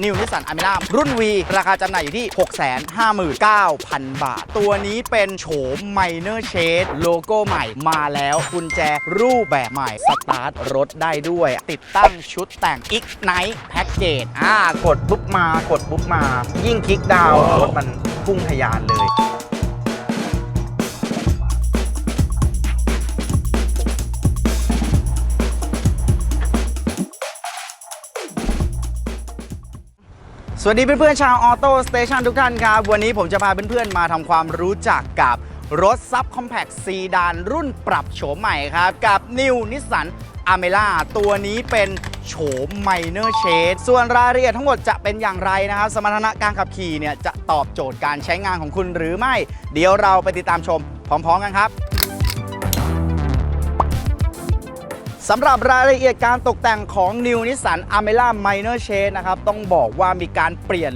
นิวนิสันอเมร่ารุ่น V ราคาจำหน่ายอยู่ที่ 659,000 บาท ตัวนี้เป็นโฉมไมเนอร์เชดโลโก้ใหม่มาแล้วกุญแจรูปแบบใหม่ สตาร์ทรถได้ด้วย ติดตั้งชุดแต่ง Ignite Package อ่ากดปุ๊บมากดปุ๊บมา ยิ่งคลิกดาวน์รถมันพุ่งทะยานเลย สวัสดีเพื่อนๆชาวออโต้สเตชันทุกท่านครับ วันนี้ผมจะพาเพื่อนๆมาทำความรู้จักกับรถซับคอมแพคซีดานรุ่นปรับโฉมใหม่ครับ กับ New Nissan a m e l a ตัวนี้เป็นโฉมไมเนอร์เชดส่วนรายละเอียดทั้งหมดจะเป็นอย่างไรนะครับ สมรรถนะการขับขี่เนี่ยจะตอบโจทย์การใช้งานของคุณหรือไม่ เดี๋ยวเราไปติดตามชมพร้อม ๆ กันครับ สำหรับรายละเอียดการตกแต่งของ New Nissan Armera Minor Shade นะครับ ต้องบอกว่ามีการเปลี่ยน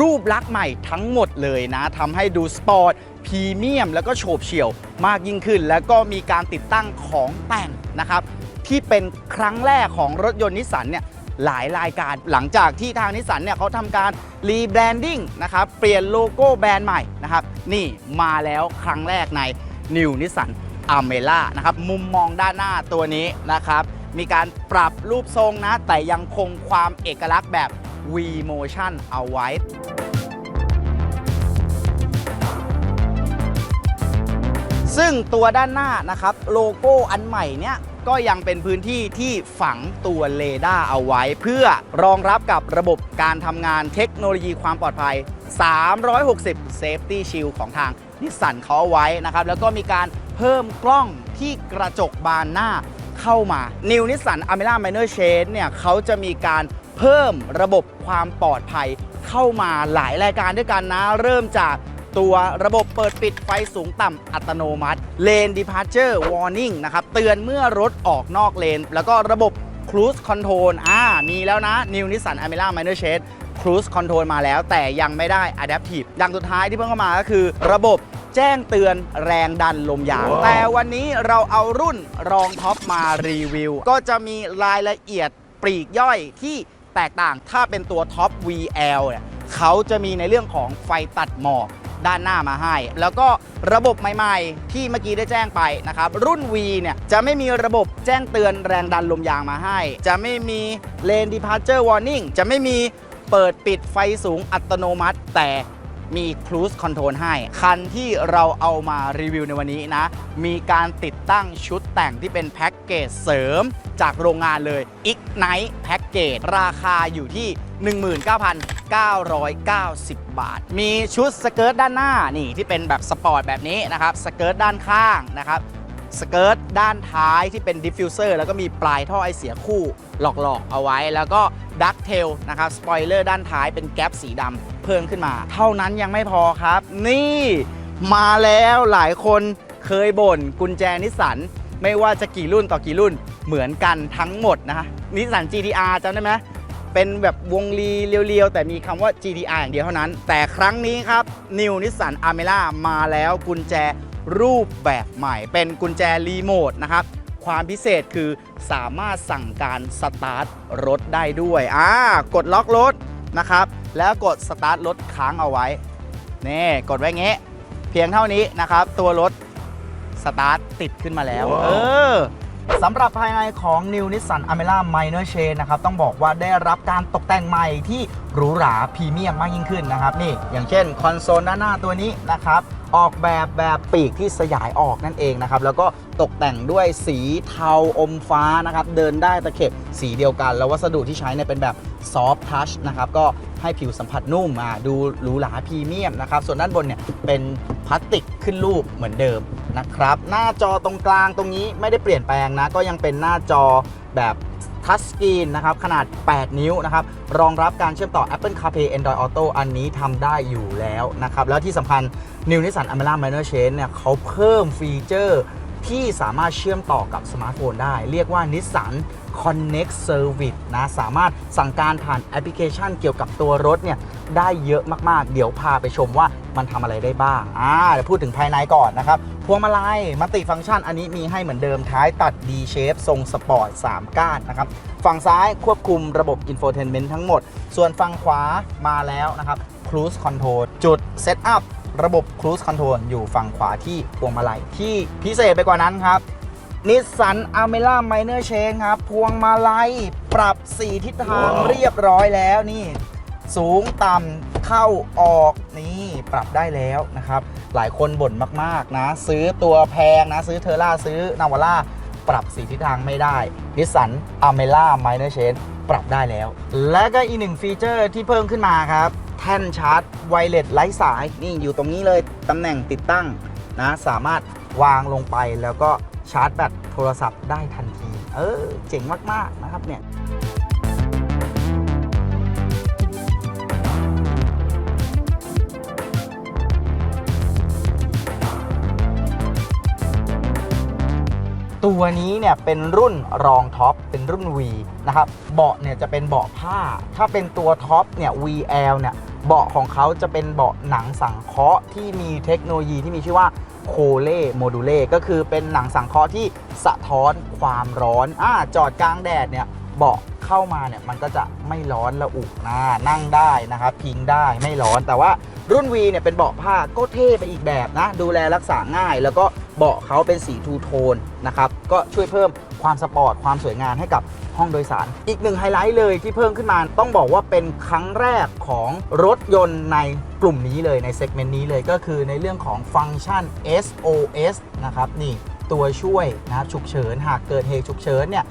รูปลักษณ์ใหม่ทั้งหมดเลยนะทำให้ดูสปอร์ตพรีเมียม แล้วก็โฉบเฉี่ยวมากยิ่งขึ้น แล้วก็มีการติดตั้งของแต่งนะครับ ที่เป็นครั้งแรกของรถยนต์นิสสันเนี่ยหลายรายการหลังจากที่ทางนิสสันเนี่ยเขาทำการรีแบรนดิ้งนะครับ เปลี่ยนโลโก้แบรนด์ใหม่นะครับ นี่มาแล้วครั้งแรกใน New Nissan อเมล่านะครับมุมมองด้านหน้าตัวนี้นะครับมีการปรับรูปทรงนะ แต่ยังคงความเอกลักษณ์แบบ V Motion เอาไว้ซึ่งตัวด้านหน้านะครับโลโก้อันใหม่เนี่ยก็ยังเป็นพื้นที่ที่ฝังตัวเรดาเอาไว้ เพื่อรองรับกับระบบการทำงานเทคโนโลยีความปลอดภัย 360 Safety Shield ของทางนิสสันเขาเอาไว้นะครับ แล้วก็มีการ เพิ่มกล้องที่กระจกบานหน้าเข้ามา New Nissan Armera Minor Shade เนี่ยเขาจะมีการเพิ่มระบบความปลอดภัยเข้ามาหลายรายการด้วยกันนะ เริ่มจากตัวระบบเปิดปิดไฟสูงต่ำอัตโนมัติ Lane Departure Warning นะครับเตือนเมื่อรถออกนอกเลน แล้วก็ระบบ Cruise Control อ่ามีแล้วนะ New Nissan Almera Minor Shade Cruise Control มาแล้วแต่ยังไม่ได้ Adaptive อย่างสุดท้ายที่เพิ่งเข้ามาก็คือระบบ แจ้งเตือนแรงดันลมยางแต่วันนี้เราเอารุ่นรองท็อปมารีวิว ก็จะมีรายละเอียดปลีกย่อยที่แตกต่างถ้าเป็นตัวท็อป VL เนี่ยเขาจะมีในเรื่องของไฟตัดหมอกด้านหน้ามาให้ แล้วก็ระบบใหม่ๆ ที่เมื่อกี้ได้แจ้งไปนะครับ รุ่น V เนี่ย จะไม่มีระบบแจ้งเตือนแรงดันลมยางมาให้ จะไม่มี Lane Departure Warning จะไม่มีเปิดปิดไฟสูงอัตโนมัติแต่ มี Cruise Control ให้ คันที่เราเอามารีวิวในวันนี้นะ มีการติดตั้งชุดแต่งที่เป็นแพ็กเกจเสริมจากโรงงานเลย Ignite Package ราคาอยู่ที่ 19,990 บาท มีชุดสเกิร์ตด้านหน้านี่ที่เป็นแบบสปอร์ตแบบนี้นะครับ สเกิร์ตด้านข้างนะครับ สเกิร์ตด้านท้ายที่เป็นดิฟฟิวเซอร์แล้วก็มีปลายท่อไอเสียคู่หลอกๆ เอาไว้ แล้วก็ดักเทลนะครับสปอยเลอร์ด้านท้ายเป็นแก๊ปสีดำเพิ่มขึ้นมา เท่านั้นยังไม่พอครับ นี่มาแล้วหลายคนเคยบ่นกุญแจนิสสันไม่ว่าจะกี่รุ่นต่อกี่รุ่นเหมือนกันทั้งหมดนะฮะนิสสัน GTR จำได้ไหมเป็นแบบวงลีเรียวๆ แต่มีคำว่า GTR อย่างเดียวเท่านั้น แต่ครั้งนี้ครับ New Nissan Armera มาแล้วกุญแจ รูปแบบใหม่ เป็นกุญแจรีโมทนะครับความพิเศษคือสามารถสั่งการสตาร์ทรถได้ด้วยอ่ากดล็อกรถนะครับ แล้วกดสตาร์ทรถค้างเอาไว้นี่กดไว้เงี้เพียงเท่านี้นะครับ ตัวรถสตาร์ทติดขึ้นมาแล้วเออสำหรับภายในของ New Nissan Armera Minor Change นะครับ ต้องบอกว่าได้รับการตกแต่งใหม่ที่หรูหราพรีเมียมมากยิ่งขึ้นนะครับ นี่ อย่างเช่นคอนโซลด้านหน้าตัวนี้นะครับ ออกแบบแบบปีกที่สยายออกนั่นเองนะครับ แล้วก็ตกแต่งด้วยสีเทาอมฟ้านะครับ เดินได้ตะเข็บสีเดียวกัน แล้ววัสดุที่ใช้เนี่ยเป็นแบบซอฟท์ทัชนะครับ ก็ให้ผิวสัมผัสนุ่มอะดูหรูหราพรีเมียมนะครับ ส่วนด้านบนเนี่ยเป็นพลาสติกขึ้นรูปเหมือนเดิมนะครับ หน้าจอตรงกลางตรงนี้ไม่ได้เปลี่ยนแปลงนะ ก็ยังเป็นหน้าจอแบบ ทัชสกรีนนะครับขนาด 8 นิ้วนะครับรองรับการเชื่อมต่อ Apple CarPlay Android Auto อันนี้ทำได้อยู่แล้วนะครับแล้วที่สำคัญ New Nissan Armera Minor Change เนี่ยเขาเพิ่มฟีเจอร์ ที่สามารถเชื่อมต่อกับสมาร์ทโฟนได้ เรียกว่า Nissan Connect Service นะสามารถสั่งการผ่านแอปพลิเคชันเกี่ยวกับตัวรถเนี่ยได้เยอะมากๆ เดี๋ยวพาไปชมว่ามันทำอะไรได้บ้างอ่าเดี๋ยวพูดถึงภายในก่อนนะครับ พวงมาลัยมัลติฟังก์ชันอันนี้มีให้เหมือนเดิมท้ายตัด D shape ทรงสปอร์ต 3 ก้านนะครับ ฝั่งซ้ายควบคุมระบบ infotainment ทั้งหมด ส่วนฝั่งขวามาแล้วนะครับ cruise control จุด setup ระบบ cruise control อยู่ฝั่งขวาที่พวงมาลัย ที่พิเศษไปกว่านั้นครับนิสสันอเมล่าไมเนอร์เชนครับ พวงมาลัย ปรับ 4 ทิศทางเรียบร้อยแล้วนี่ สูงต่ำเข้าออกนี่ปรับได้แล้วนะครับ หลายคนบ่นมากๆนะ ซื้อตัวแพงนะ ซื้อเทอร่าซื้อนาวาร่าปรับสีทิศทางไม่ได้นิสสันอเมล่าไมเนอร์เชนปรับได้แล้ว และก็อีกหนึ่งฟีเจอร์ที่เพิ่มขึ้นมาครับ แท่นชาร์จไวเลสไร้สายนี่อยู่ตรงนี้เลยตำแหน่งติดตั้งนะสามารถวางลงไปแล้วก็ชาร์จแบตโทรศัพท์ได้ทันที เออ เจ๋งมาก ๆ นะครับเนี่ยตัวนี้เนี่ยเป็นรุ่นรองท็อปเป็นรุ่น V นะครับ เบาะเนี่ยจะเป็นเบาะผ้า ถ้าเป็นตัวท็อปเนี่ย VL เนี่ย เบาะของเขาจะเป็นเบาะหนังสังเคราะห์ที่มีเทคโนโลยีที่มีชื่อว่าโคเล่โมดูเล่ก็คือเป็นหนังสังเคราะห์ที่สะท้อนความร้อนอ่าจอดกลางแดดเนี่ยเบาะเข้ามาเนี่ยมันก็จะไม่ร้อนระอุนะนั่งได้นะครับพิงได้ไม่ร้อนแต่ว่ารุ่น V เนี่ยเป็นเบาะผ้าก็เท่ไปอีกแบบนะ ดูแลรักษาง่าย แล้วก็เบาะเขาเป็นสีทูโทนนะครับก็ช่วยเพิ่ม ความสปอร์ตความสวยงามให้กับห้องโดยสาร อีกหนึ่งไฮไลท์เลยที่เพิ่มขึ้นมา ต้องบอกว่าเป็นครั้งแรกของรถยนต์ในกลุ่มนี้เลยในเซกเมนต์นี้เลยก็คือในเรื่องของฟังก์ชัน SOS นะครับนี่ตัวช่วยนะครับฉุกเฉินหากเกิดเหตุฉุกเฉินเนี่ย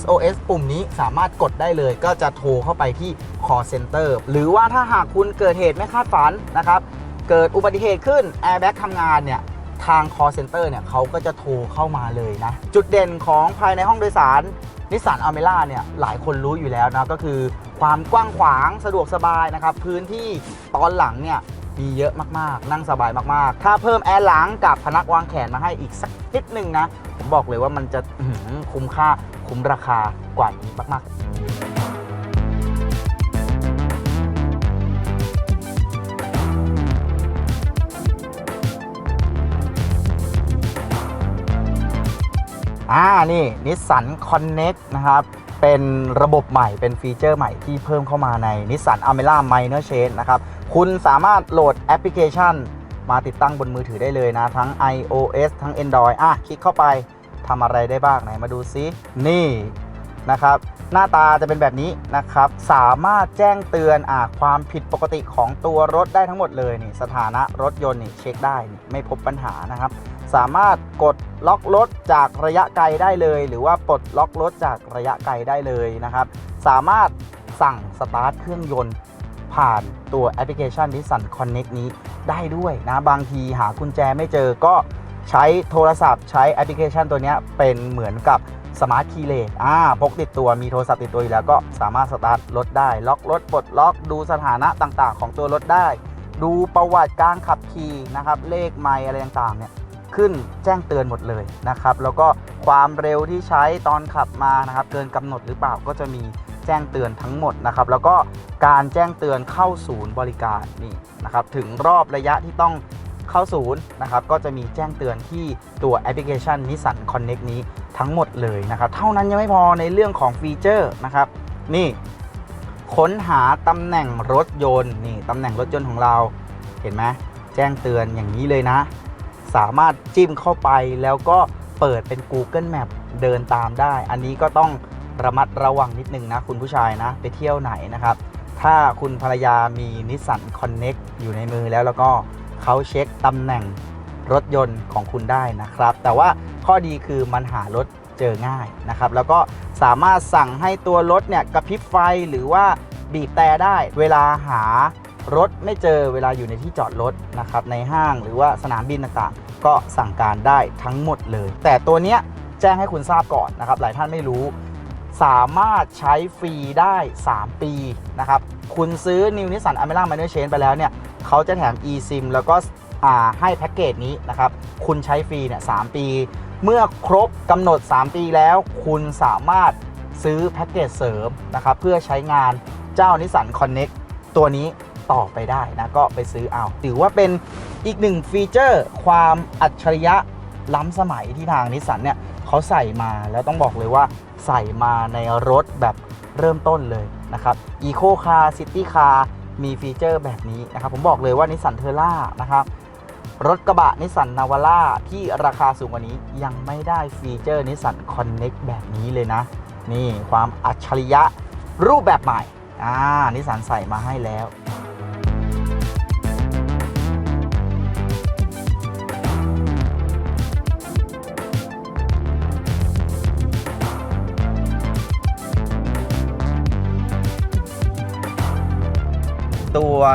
SOS ปุ่มนี้สามารถกดได้เลย ก็จะโทรเข้าไปที่ call center หรือว่าถ้าหากคุณเกิดเหตุไม่คาดฝันนะครับ เกิดอุบัติเหตุขึ้น airbag ทำงานเนี่ย ทาง call center เนี่ยเขาก็จะโทรเข้ามาเลยนะ จุดเด่นของภายในห้องโดยสารนิสสันอเมร่าเนี่ยหลายคนรู้อยู่แล้วนะ ก็คือความกว้างขวางสะดวกสบายนะครับ พื้นที่ตอนหลังเนี่ยมีเยอะมากๆ นั่งสบายมากๆ ถ้าเพิ่มแอร์หลังกับพนักวางแขนมาให้อีกสักนิดนึงนะ ผมบอกเลยว่ามันจะคุ้มค่าคุ้มราคากว่านี้มากๆ อ่านี่นิสสัน Connect นะครับ เป็นระบบใหม่เป็นฟีเจอร์ใหม่ที่เพิ่มเข้ามาใน Nissan a m e r a Minor Change นะครับ คุณสามารถโหลดแอปพลิเคชัน มาติดตั้งบนมือถือได้เลยนะ ทั้ง iOS ทั้ง Android อะ คลิกเข้าไปทำอะไรได้บ้างไหนมาดูซิ นี่ นะครับหน้าตาจะเป็นแบบนี้นะครับ สามารถแจ้งเตือนอะความผิดปกติของตัวรถได้ทั้งหมดเลยนี่สถานะรถยนต์นี่เช็คได้นี่ไม่พบปัญหานะครับ สามารถกดล็อกรถจากระยะไกลได้เลย หรือว่าปลดล็อกรถจากระยะไกลได้เลยนะครับ สามารถสั่งสตาร์ทเครื่องยนต์ผ่านตัวแอปพลิเคชัน Nissan Connect นี้ได้ด้วยนะบางทีหากุญแจไม่เจอก็ใช้โทรศัพท์ใช้แอปพลิเคชันตัวนี้เป็นเหมือนกับ สมาร์ทคีย์เลสอ่าพกติดตัวมีโทรศัพท์ติดตัวอยู่แล้วก็สามารถสตาร์ทรถได้ ล็อกรถปลดล็อกดูสถานะต่างๆ ของตัวรถได้ ดูประวัติการขับขี่นะครับ เลขไมล์อะไรต่างๆเนี่ยขึ้นแจ้งเตือนหมดเลยนะครับ แล้วก็ความเร็วที่ใช้ตอนขับมานะครับ เกินกำหนดหรือเปล่าก็จะมีแจ้งเตือนทั้งหมดนะครับ แล้วก็การแจ้งเตือนเข้าศูนย์บริการนี่นะครับ ถึงรอบระยะที่ต้อง เข้าศูนย์นะครับก็จะมีแจ้งเตือนที่ตัวแอปพลิเคชัน Nissan Connect นี้ทั้งหมดเลยนะครับ เท่านั้นยังไม่พอในเรื่องของฟีเจอร์นะครับ นี่ค้นหาตำแหน่งรถยนต์นี่ตำแหน่งรถยนต์ของเราเห็นไหมแจ้งเตือนอย่างนี้เลยนะ สามารถจิ้มเข้าไปแล้วก็เปิดเป็น Google Map เดินตามได้ อันนี้ก็ต้องระมัดระวังนิดนึงนะ คุณผู้ชายนะ ไปเที่ยวไหนนะครับ ถ้าคุณภรรยามีนิสสัน Connect อยู่ในมือแล้วแล้วก็ เขาเช็คตำแหน่งรถยนต์ของคุณได้นะครับ แต่ว่าข้อดีคือมันหารถเจอง่ายนะครับ แล้วก็สามารถสั่งให้ตัวรถเนี่ยกระพริบไฟหรือว่าบีบแต่ได้ เวลาหารถไม่เจอเวลาอยู่ในที่จอดรถนะครับในห้างหรือว่าสนามบินต่างๆ ก็สั่งการได้ทั้งหมดเลย แต่ตัวเนี้ยแจ้งให้คุณทราบก่อนนะครับ หลายท่านไม่รู้ สามารถใช้ฟรีได้ 3 ปีนะครับ คุณซื้อ New Nissan a m e r a Minor Change ไปแล้วเนี่ยเขาจะแถม eSIM แล้วก็ให้แพ็กเกจนี้นะครับ คุณใช้ฟรีเนี่ยสปี เมื่อครบกำหนด 3 ปีแล้ว คุณสามารถซื้อแพ็กเกจเสริมนะครับ เพื่อใช้งานเจ้า Nissan Connect ตัวนี้ต่อไปได้นะก็ไปซื้อเอา ถือว่าเป็นอีกหนึ่งฟีเจอร์ ความอัจฉริยะล้ำสมัยที่ทางนิสสันเนี่ย เขาใส่มาแล้วต้องบอกเลยว่าใส่มาในรถแบบเริ่มต้นเลยนะครับ Eco Car City Car มีฟีเจอร์แบบนี้นะครับ ผมบอกเลยว่านิสสันเทอร่านะครับรถกระบะนิสสันนาวาร่าที่ราคาสูงกว่านี้ยังไม่ได้ฟีเจอร์นิสสันคอนเน็กแบบนี้เลยนะ นี่ความอัจฉริยะรูปแบบใหม่อ่านิสสันใส่มาให้แล้ว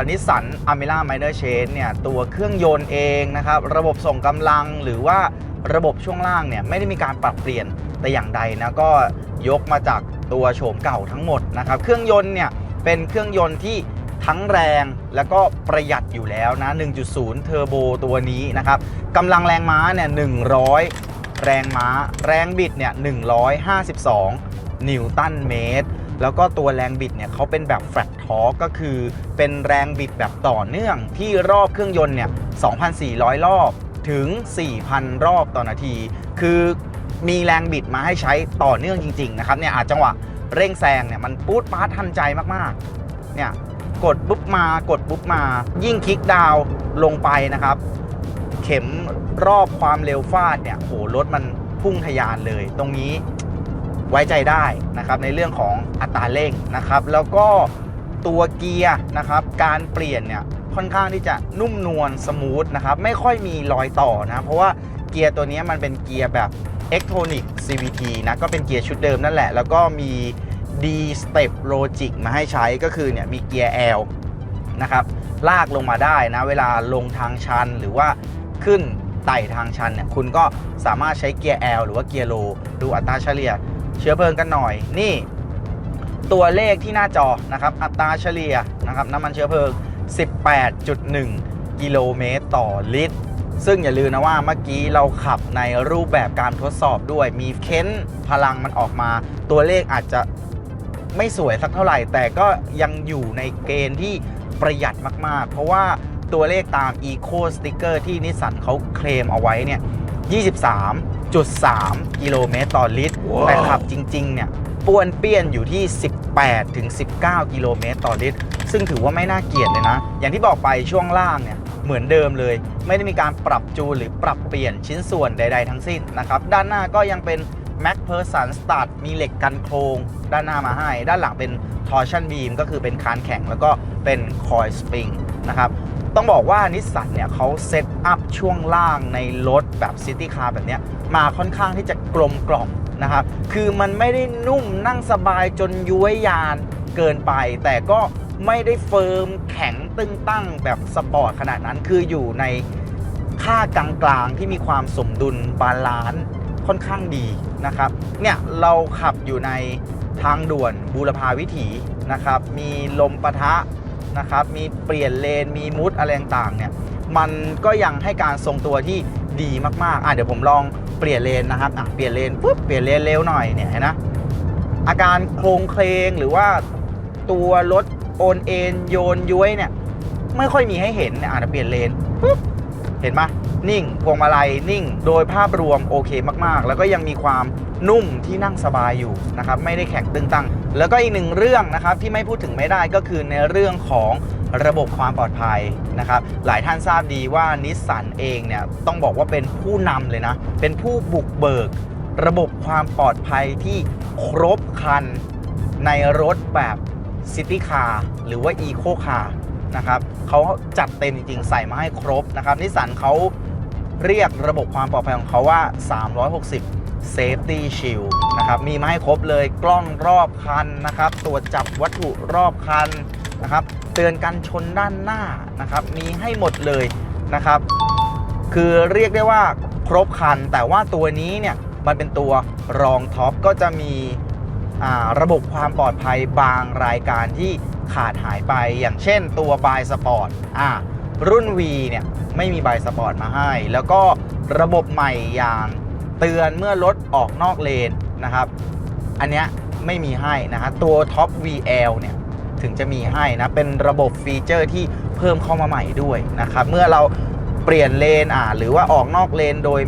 นิสสันอ m ม r ่าไมเนอร์เชนเนี่ยตัวเครื่องยนต์เองนะครับระบบส่งกำลังหรือว่าระบบช่วงล่างเนี่ยไม่ได้มีการปรับเปลี่ยนแต่อย่างใดนะก็ยกมาจากตัวโฉมเก่าทั้งหมดนะครับเครื่องยนต์เนี่ยเป็นเครื่องยนต์ที่ทั้งแรงแล้วก็ประหยัดอยู่แล้วนะ 1.0 เทอร์โบตัวนี้นะครับกำลังแรงม้าเนี่ย100 แรงม้า แรงบิดเนี่ย152 นิวตันเมตร แล้วก็ตัวแรงบิดเนี่ยเขาเป็นแบบแฟลตทอร์ก็คือเป็นแรงบิดแบบต่อเนื่องที่รอบเครื่องยนต์เนี่ย 2,400 รอบถึง 4,000 รอบต่อนาที คือมีแรงบิดมาให้ใช้ต่อเนื่องจริง ๆ นะครับเนี่ยอาจจังหวะเร่งแซงเนี่ยมันปู๊ดปาร์ทันใจมากๆ เนี่ยกดปุ๊บมากดปุ๊บมา ยิ่งคลิกดาวน์ลงไปนะครับ เข็มรอบความเร็วฟาดเนี่ยโหรถมันพุ่งทะยานเลย ตรงนี้ ไว้ใจได้นะครับในเรื่องของอัตราเร่งนะครับแล้วก็ตัวเกียร์นะครับการเปลี่ยนเนี่ยค่อนข้างที่จะนุ่มนวลสมูทนะครับไม่ค่อยมีรอยต่อนะเพราะว่าเกียร์ตัวนี้มันเป็นเกียร์แบบ e l e c t r o n i c CVT นะก็เป็นเกียร์ชุดเดิมนั่นแหละ แล้วก็มี D Step Logic มาให้ใช้ก็คือเนี่ยมีเกียร์ L นะครับลากลงมาได้นะเวลาลงทางชันหรือว่าขึ้นไต่ทางชันเนี่ยคุณก็สามารถใช้เกียร์ L หรือว่าเกียร์ low ดูอัตราเฉลี่ย เชื้อเพลิงกันหน่อย นี่ ตัวเลขที่หน้าจอนะครับ อัตราเฉลี่ยนะครับน้ำมันเชื้อเพลิง 18.1 กิโลเมตรต่อลิตร ซึ่งอย่าลืมนะว่าเมื่อกี้เราขับในรูปแบบการทดสอบด้วย มีเค้นพลังมันออกมา ตัวเลขอาจจะไม่สวยสักเท่าไหร่ แต่ก็ยังอยู่ในเกณฑ์ที่ประหยัดมาก ๆ เพราะว่าตัวเลขตาม Eco Sticker ที่นิสสันเขาเคลมเอาไว้เนี่ย 23 23.3กิโลเมตรต่อลิตร แต่ขับจริง ๆ เนี่ยป้วนเปี้ยนอยู่ที่ 18ถึง19 กิโลเมตรต่อลิตร ซึ่งถือว่าไม่น่าเกลียดเลยนะ อย่างที่บอกไปช่วงล่างเนี่ยเหมือนเดิมเลย ไม่ได้มีการปรับจูนหรือปรับเปลี่ยนชิ้นส่วนใด ๆ ทั้งสิ้นนะครับ ด้านหน้าก็ยังเป็น Mac p e r s o n Start มีเหล็กกันโครง ด้านหน้ามาให้ ด้านหลังเป็น Torsion Beam ก็คือเป็นคานแข็งแล้วก็เป็น Coil Spring นะครับ ต้องบอกว่านิสสันเนี่ยเขาเซตอัพ ช่วงล่างในรถแบบซิตี้คาร์แบบนี้มาค่อนข้างที่จะกลมกล่อมนะครับ คือมันไม่ได้นุ่มนั่งสบายจนย้วยยานเกินไป แต่ก็ไม่ได้เฟิร์มแข็งตึงตั้งแบบสปอร์ตขนาดนั้นคืออยู่ในค่ากลางๆที่มีความสมดุลบาลานซ์ค่อนข้างดีนะครับ เนี่ยเราขับอยู่ในทางด่วนบูรพาวิถีนะครับ มีลมปะทะนะครับ มีเปลี่ยนเลน มีมุดอะไรต่างเนี่ย มันก็ยังให้การทรงตัวที่ดีมากๆอะเดี๋ยวผมลองเปลี่ยนเลนนะครับอะเปลี่ยนเลนปุ๊บเปลี่ยนเลนเร็วหน่อยเนี่ยเห็นนะอาการโครงเคลงหรือว่าตัวรถโอนเอ็นโยนย้วยเนี่ยไม่ค่อยมีให้เห็นเนี่ยอะเดี๋ยวเปลี่ยนเลนปุ๊บเห็นไหมนิ่งพวงมาลัยนิ่ง โดยภาพรวมโอเคมากๆ แล้วก็ยังมีความนุ่มที่นั่งสบายอยู่นะครับไม่ได้แข็งตึงตังแล้วก็อีกหนึ่งเรื่องนะครับที่ไม่พูดถึงไม่ได้ก็คือในเรื่องของ ระบบความปลอดภัยนะครับ หลายท่านทราบดีว่านิสสันเองเนี่ยต้องบอกว่าเป็นผู้นำเลยนะ เป็นผู้บุกเบิก ระบบความปลอดภัยที่ครบคันในรถแบบซิตี้คาร์หรือว่าอีโคคาร์นะครับเขาจัดเต็มจริงๆ ใส่มาให้ครบนะครับนิสสันเขาเรียกระบบความปลอดภัยของเขาว่า 360 Safety Shield นะครับมีมาให้ครบเลยกล้องรอบคันนะครับ ตรวจจับวัตถุรอบคันนะครับ ตือนกันชนด้านหน้านะครับ มีให้หมดเลยนะครับ คือเรียกได้ว่าครบคัน แต่ว่าตัวนี้เนี่ยมันเป็นตัวรองท็อปก็จะมีอ่าระบบความปลอดภัยบางรายการที่ขาดหายไปอย่างเช่นตัวบายสปอร์ตรุ่น V เนี่ยไม่มีบายสปอร์ตมาให้ แล้วก็ระบบใหม่อย่างเตือนเมื่อรถออกนอกเลนนะครับ อันเนี้ยไม่มีให้นะฮะตัวท็อป VL เนี่ย ถึงจะมีให้นะเป็นระบบฟีเจอร์ที่เพิ่มเข้ามาใหม่ด้วยนะครับเมื่อเราเปลี่ยนเลนอ่าหรือว่าออกนอกเลนโดย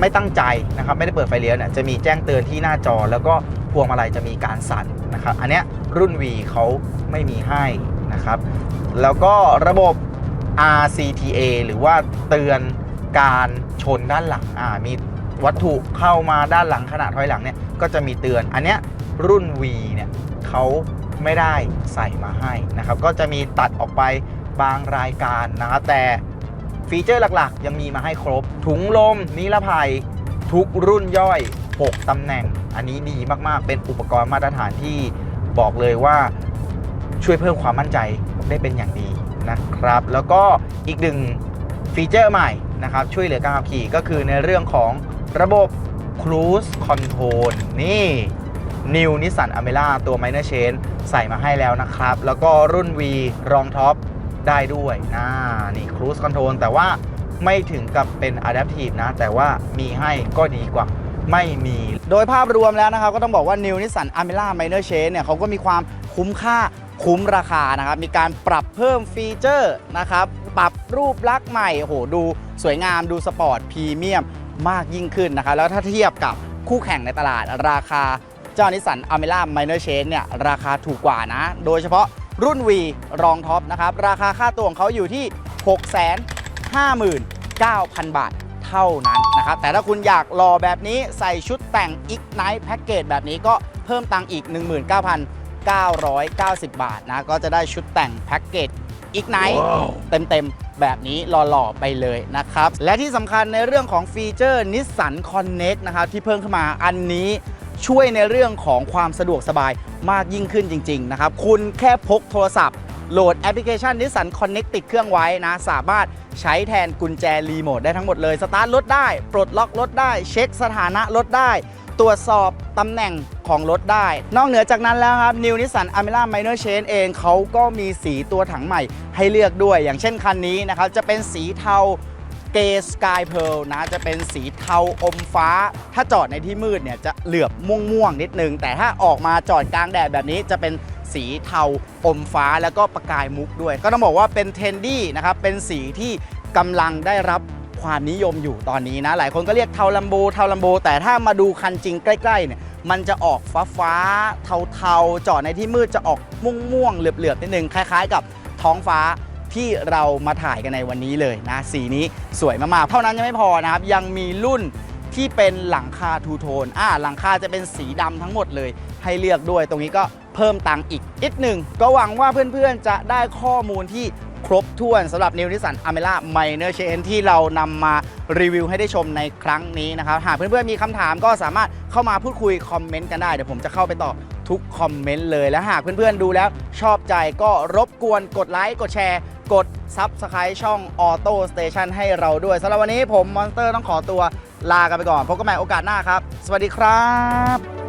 ไม่ตั้งใจนะครับไม่ได้เปิดไฟเลี้ยวเนี่ยจะมีแจ้งเตือนที่หน้าจอ แล้วก็พวงมาลัยจะมีการสั่นนะครับอันเนี้ยรุ่น V เขาไม่มีให้นะครับแล้วก็ระบบ RCTA หรือว่าเตือนการชนด้านหลังอ่ามีวัตถุเข้ามาด้านหลังขณะถอยหลังเนี่ยก็จะมีเตือนอันเนี้ยรุ่น V เนี่ยเขา ไม่ได้ใส่มาให้นะครับ ก็จะมีตัดออกไปบางรายการนะครับแต่ฟีเจอร์หลักๆ ยังมีมาให้ครบ ถุงลมนิรภัย ทุกรุ่นย่อย 6ตำแหน่ง อันนี้ดีมากๆ เป็นอุปกรณ์มาตรฐานที่บอกเลยว่าช่วยเพิ่มความมั่นใจได้เป็นอย่างดีนะครับ แล้วก็อีกหนึ่งฟีเจอร์ใหม่นะครับ ช่วยเหลือการขับขี่ก็คือในเรื่องของระบบ Cruise Control นี่ New Nissan a m e r a ตัว Minor Change ใส่มาให้แล้วนะครับ แล้วก็รุ่น V รองท็อปได้ด้วยนะนี่ Cruise Control แต่ว่าไม่ถึงกับเป็น Adaptive นะ แต่ว่ามีให้ก็ดีกว่าไม่มี โดยภาพรวมแล้วนะครับ ก็ต้องบอกว่า New Nissan a m e r a Minor Change เนี่ยเขาก็มีความคุ้มค่าคุ้มราคานะครับ มีการปรับเพิ่มฟีเจอร์นะครับ ปรับรูปลักษณ์ใหม่โอ้โหดูสวยงามดูสปอร์ตพรีเมียมมากยิ่งขึ้นนะครับ แล้วถ้าเทียบกับคู่แข่งในตลาดราคา เจ้านิสสันอเมร่า Minor Change เนี่ยราคาถูกกว่านะ โดยเฉพาะรุ่น V รองท็อปนะครับ ราคาค่าตัวของเขาอยู่ที่ 659,000 บาทเท่านั้นนะครับ แต่ถ้าคุณอยากรอแบบนี้ใส่ชุดแต่ง Ignite Package แบบนี้ก็เพิ่มตังค์อีก 19,990 บาทนะ ก็จะได้ชุดแต่งแพ็กเกจ Ignite เต็มๆ แบบนี้หล่อๆ ไปเลยนะครับ และที่สำคัญในเรื่องของฟีเจอร์ Nissan Connect นะครับ ที่เพิ่มเข้ามาอันนี้ ช่วยในเรื่องของความสะดวกสบายมากยิ่งขึ้นจริง ๆ นะครับ คุณแค่พกโทรศัพท์ โหลดแอปพลิเคชัน Nissan Connect ติดเครื่องไว้นะ สามารถใช้แทนกุญแจรีโมทได้ทั้งหมดเลย สตาร์ทรถได้ ปลดล็อกรถได้ เช็คสถานะรถได้ ตรวจสอบตำแหน่งของรถได้ นอกเหนือจากนั้นแล้วครับ New Nissan Almera Minor Change เองเขาก็มีสีตัวถังใหม่ให้เลือกด้วย อย่างเช่นคันนี้นะครับ จะเป็นสีเทา เกสกายเพลนะจะเป็นสีเทาอมฟ้า ถ้าจอดในที่มืดเนี่ยจะเหลือบม่วงๆนิดนึง แต่ถ้าออกมาจอดกลางแดดแบบนี้จะเป็นสีเทาอมฟ้าแล้วก็ประกายมุกด้วย ก็ต้องบอกว่าเป็นเทรนดี้นะครับเป็นสีที่กำลังได้รับความนิยมอยู่ตอนนี้นะ หลายคนก็เรียกเทาลัมโบเทาลัมโบ แต่ถ้ามาดูคันจริงใกล้ๆเนี่ยมันจะออกฟ้าฟ้าๆเทาๆจอดในที่มืดจะออกม่วงๆเหลือบๆนิดนึงคล้าย ๆ กับท้องฟ้า ที่เรามาถ่ายกันในวันนี้เลยนะสีนี้สวยมากๆ เท่านั้นยังไม่พอนะครับ ยังมีรุ่นที่เป็นหลังคาทูโทนอ่าหลังคาจะเป็นสีดำทั้งหมดเลย ให้เลือกด้วยตรงนี้ก็เพิ่มตังค์อีกนิดหนึ่งก็หวังว่าเพื่อนๆจะได้ข้อมูลที่ครบถ้วนสำหรับ New Nissan Almera Minor Change ที่เรานำมารีวิวให้ได้ชมในครั้งนี้นะครับ หากเพื่อนๆมีคำถามก็สามารถเข้ามาพูดคุยคอมเมนต์กันได้ เดี๋ยวผมจะเข้าไปตอบทุกคอมเมนต์เลยและหากเพื่อนๆดูแล้วชอบใจก็รบกวนกดไลค์กดแชร์ กด Subscribe ช่อง Auto Station ให้เราด้วยสำหรับวันนี้ผมมอนสเตอร์ต้องขอตัวลากันไปก่อน พบกันใหม่โอกาสหน้าครับ สวัสดีครับ